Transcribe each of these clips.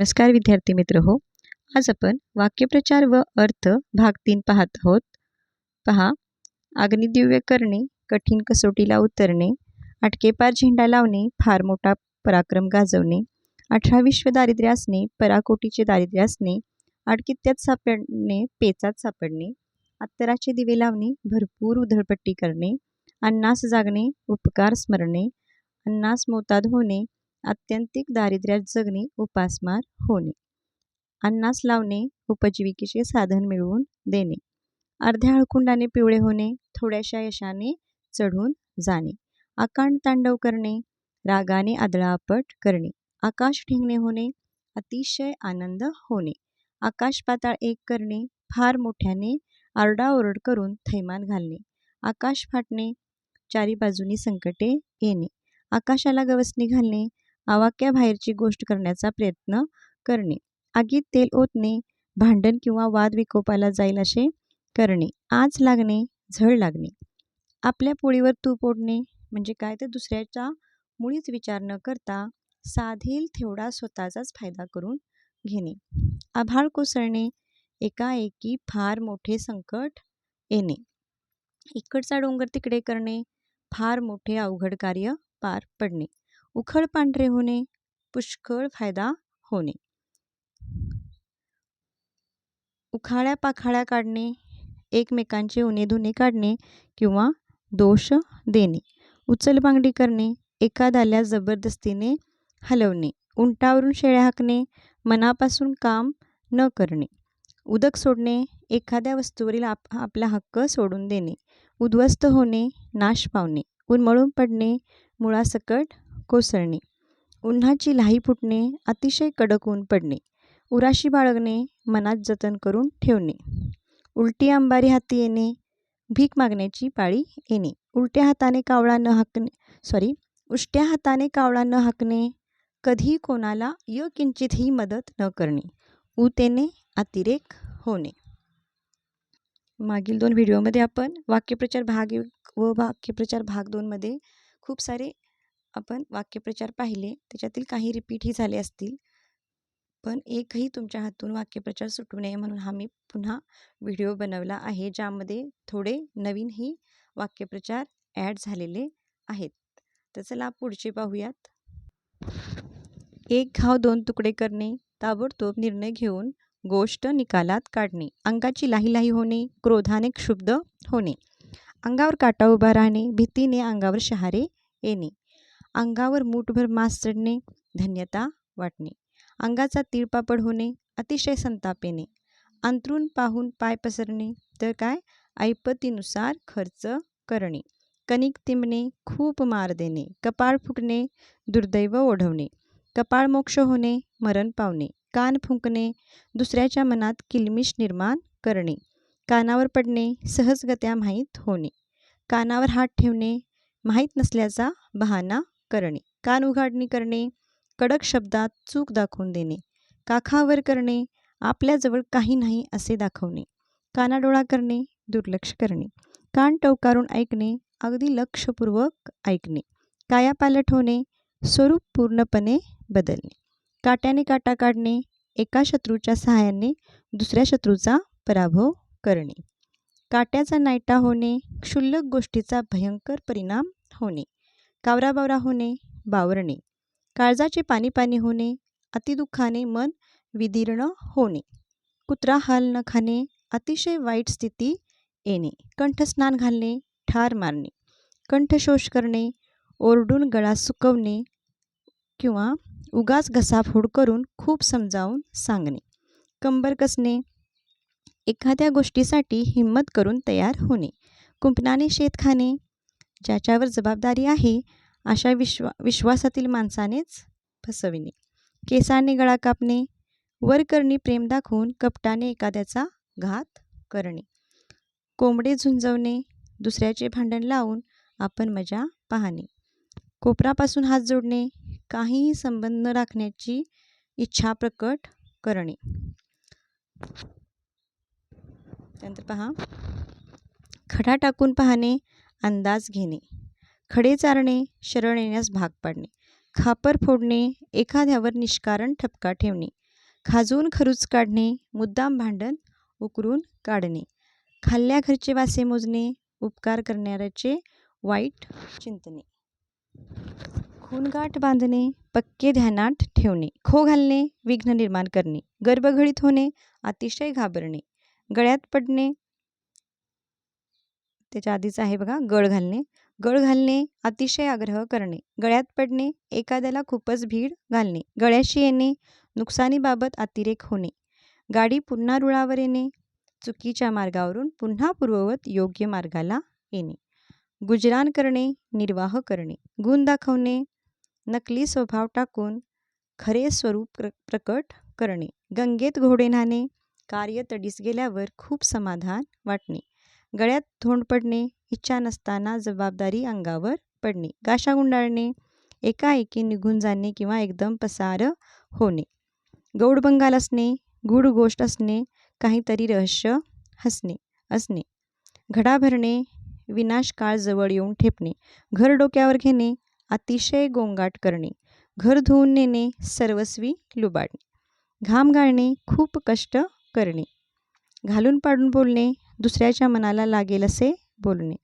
नमस्कार विद्यार्थी मित्र हो आज आपण वाक्यप्रचार व अर्थ भाग तीन पाहत आहोत. पहा अग्निदिव्य करणे कठीण कसोटीला उतरणे अटकेपार झेंडा लावणे फार मोठा पराक्रम गाजवणे अठरा विश्व दारिद्र्य असणे पराकोटीचे दारिद्र्य असणे अडकित्यात सापडणे पेचात सापडणे अत्तराचे दिवे लावणे भरपूर उधळपट्टी करणे अन्नास जागणे उपकार स्मरणे अन्नास मोताद होणे आत्यंतिक दारिद्र्यात जगणे उपासमार होणे. अन्नास लावणे उपजीविकेचे साधन मिळवून देणे. अर्ध्या हळकुंडाने पिवळे होणे थोड्याशा यशाने चढून जाणे. आकांड तांडव करणे रागाने आदळापट करणे. आकाश ठेंगणे होणे अतिशय आनंद होणे. आकाश पाताळ एक करणे फार मोठ्याने आरडाओरड करून थैमान घालणे. आकाश फाटणे चारी बाजूनी संकटे येणे. आकाशाला गवसणी घालणे आवाक्याबाहेरची गोष्ट करण्याचा प्रयत्न करणे. आगीत तेल ओतणे भांडण किंवा वाद विकोपाला जाईल असे करणे. आज लागणे झळ लागणे. आपल्या पोळीवर तूप ओढणे म्हणजे काय? तर दुसऱ्याचा मुळीच विचार न करता साधील तेवढा स्वतःचाच फायदा करून घेणे. आभाळ कोसळणे एकाएकी फार मोठे संकट येणे. इकडचा डोंगर तिकडे करणे फार मोठे अवघड कार्य पार पडणे. उखळ पांढरे होणे पुष्कळ फायदा होणे. उखाळ्या पाखाळ्या काढणे एकमेकांचे उणे धुणे काढणे किंवा दोष देणे. उचलबांगडी करणे एखाद्याला जबरदस्तीने हलवणे. उंटावरून शेळ्या हाकणे मनापासून काम न करणे. उदक सोडणे एखाद्या वस्तूवरील आप आपला हक्क सोडून देणे. उद्ध्वस्त होणे नाश पावणे. उन्मळून पडणे मुळासकट कोसळणे. उन्हाची लाही फुटणे अतिशय कडक ऊन पडणे. उराशी बाळगणे मनात जतन करून ठेवणे. उलटी अंबारी हाती येणे भीक मागण्याची पाळी येणे. उलट्या हाताने कावळा न हाकणे सॉरी उष्ट्या हाताने कावळा न हाकणे कधी कोणाला य किंचितही मदत न करणे. उतेने अतिरेक होणे. मागील दोन व्हिडिओमध्ये आपण वाक्यप्रचार भाग एक व वाक्यप्रचार भाग दोनमध्ये खूप सारे आपण वाक्यप्रचार पाहिले त्याच्यातील काही रिपीटही झाले असतील. पण एकही तुमच्या हातून वाक्यप्रचार सुटू नये म्हणून हा मी पुन्हा व्हिडिओ बनवला आहे ज्यामध्ये थोडे नवीनही वाक्यप्रचार ॲड झालेले आहेत. तर चला पुढचे पाहूयात. एक घाव दोन तुकडे करणे ताबडतोब निर्णय घेऊन गोष्ट निकालात काढणे अंगाची लाही लाही होणे क्रोधाने क्षुब्ध होणे अंगावर काटा उभा राहणे भीतीने अंगावर शहारे येणे. अंगावर मूठभर मास चढणे धन्यता वाटणे. अंगाचा तिळपापड होणे अतिशय संताप येणे. अंतरून पाहून पाय पसरणे तर काय? ऐपतीनुसार खर्च करणे. कणिक तिंबणे खूप मार देणे. कपाळ फुटणे दुर्दैव ओढवणे. कपाळ मोक्ष होणे मरण पावणे. कान फुंकणे दुसऱ्याच्या मनात किलमिश निर्माण करणे. कानावर पडणे सहजगत्या माहीत होणे. कानावर हात ठेवणे माहीत नसल्याचा बहाणा करणे. कान उघाडणी करणे. कडक शब्दात चूक दाखवून देणे. काखावर करणे. आपल्याजवळ काही नाही असे दाखवणे. कानाडोळा करणे. दुर्लक्ष करणे. कान टवकारून ऐकणे. अगदी लक्षपूर्वक ऐकणे. कायापालट होणे. स्वरूप पूर्णपणे बदलणे. काट्याने काटा काढणे. एका शत्रूच्या सहाय्याने दुसऱ्या शत्रूचा पराभव करणे. काट्याचा नायटा होणे. क्षुल्लक गोष्टीचा भयंकर परिणाम होणे. कावराबावरा होणे बावरणे. काळजाचे पाणी पाणी होणे अतिदुःखाने मन विदीर्ण होणे. कुत्रा हाल न खाणे अतिशय वाईट स्थिती येणे. कंठस्नान घालणे ठार मारणे. कंठशोष करणे ओरडून गळा सुकवणे किंवा उगाच घसाफोड करून खूप समजावून सांगणे. कंबर कसणे एखाद्या गोष्टीसाठी हिंमत करून तयार होणे. कुंपणाने शेत खाणे ज्याच्यावर जबाबदारी आहे अशा विश्वा विश्वासातील माणसानेच फसविणे. केसाने गळा कापणे वरकरणी प्रेम दाखवून कपटाने एखाद्याचा घात करणे. कोंबडे झुंजवणे दुसऱ्याचे भांडण लावून आपण मजा पाहणे. कोपरापासून हात जोडणे काहीही संबंध न राखण्याची इच्छा प्रकट करणे. त्यानंतर पहा. खडा टाकून पाहणे अंदाज घेणे. खडे चारणे शरण येण्यास भाग पाडणे. खापर फोडणे एखाद्यावर निष्कारण ठपका ठेवणे. खाजून खरूच काढणे मुद्दाम भांडण उकरून काढणे. खाल्ल्या घरचे वासे मोजणे उपकार करणाऱ्याचे वाईट चिंतने खूनगाठ बांधणे पक्के ध्यानात ठेवणे. खो घालणे विघ्न निर्माण करणे. गर्भघडीत होणे अतिशय घाबरणे. गळ्यात पडणे त्याच्या आधीच आहे बघा गळ घालणे. गळ घालणे अतिशय आग्रह करणे. गळ्यात पडणे एखाद्याला खूपच भीड घालणे. गळ्याशी येणे नुकसानीबाबत अतिरेक होणे. गाडी पुन्हा रुळावर येणे चुकीच्या मार्गावरून पुन्हा पूर्ववत योग्य मार्गाला येणे. गुजरान करणे निर्वाह करणे. गुण दाखवणे नकली स्वभाव टाकून खरे स्वरूप प्र प्रकट करणे. गंगेत घोडे न्हाणे कार्य तडीस गेल्यावर खूप समाधान वाटणे. गळ्यात धोंड पडणे इच्छा नसताना जबाबदारी अंगावर पडणे गाशा गुंडाळणे एकाएकी निघून जाणे किंवा एकदम पसार होणे गौडबंगाल असणे गूढ गोष्ट असणे काहीतरी रहस्य हसणे असणे घडा भरणे विनाशकाळ जवळ येऊन ठेपणे घर डोक्यावर घेणे अतिशय गोंगाट करणे घर धुवून नेणे सर्वस्वी लुबाडणे घाम गाळणे खूप कष्ट करणे घालून पाडून बोलणे दुसऱ्याच्या मनाला लागेल असे बोलणे.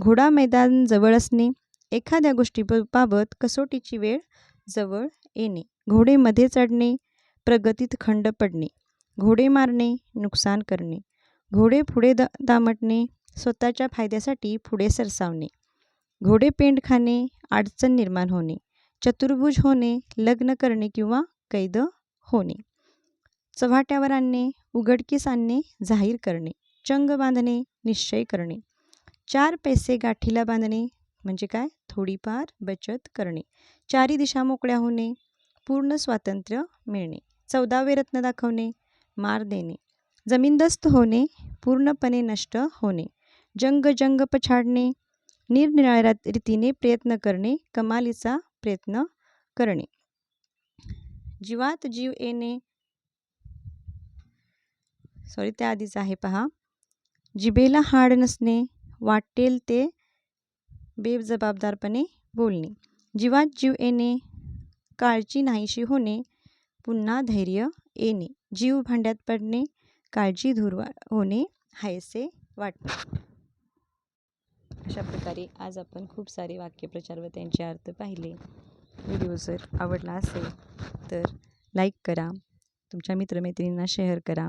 घोडा मैदान जवळ असणे एखाद्या गोष्टीबाबत कसोटीची वेळ जवळ येणे. घोडे मध्ये चढणे प्रगतीत खंड पडणे. घोडे मारणे नुकसान करणे. घोडे पुढे द दामटणे स्वतःच्या फायद्यासाठी पुढे सरसावणे. घोडे पेंड खाणे अडचण निर्माण होणे. चतुर्भुज होणे लग्न करणे किंवा कैद होणे. चव्हाट्यावर आणणे उघडकीस आणणे जाहीर करणे चंग बांधणे निश्चय करणे चार पैसे गाठीला बांधणे म्हणजे काय? थोडीफार बचत करणे चारी दिशा मोकळ्या होणे पूर्ण स्वातंत्र्य मिळणे चौदावे रत्न दाखवणे मार देणे जमीनदस्त होणे पूर्णपणे नष्ट होणे जंग जंग पछाडणे निरनिराळ्या रीतीने प्रयत्न करणे कमालीचा प्रयत्न करणे. जीवात जीव येणे सॉरी त्याआधीच आहे पहा. जिबेला हाड नसणे वाटेल ते बेजबाबदारपणे बोलणे. जीवात जीव येणे काळजी नाहीशी होणे पुन्हा धैर्य येणे. जीव भांड्यात पडणे काळजी दूर होणे हायसे वाटणे. अशा प्रकारे आज आपण खूप सारे वाक्यप्रचार व त्यांचे अर्थ पाहिले. व्हिडिओ जर आवडला असेल तर लाईक करा. तुमच्या मित्रमैत्रिणींना शेअर करा.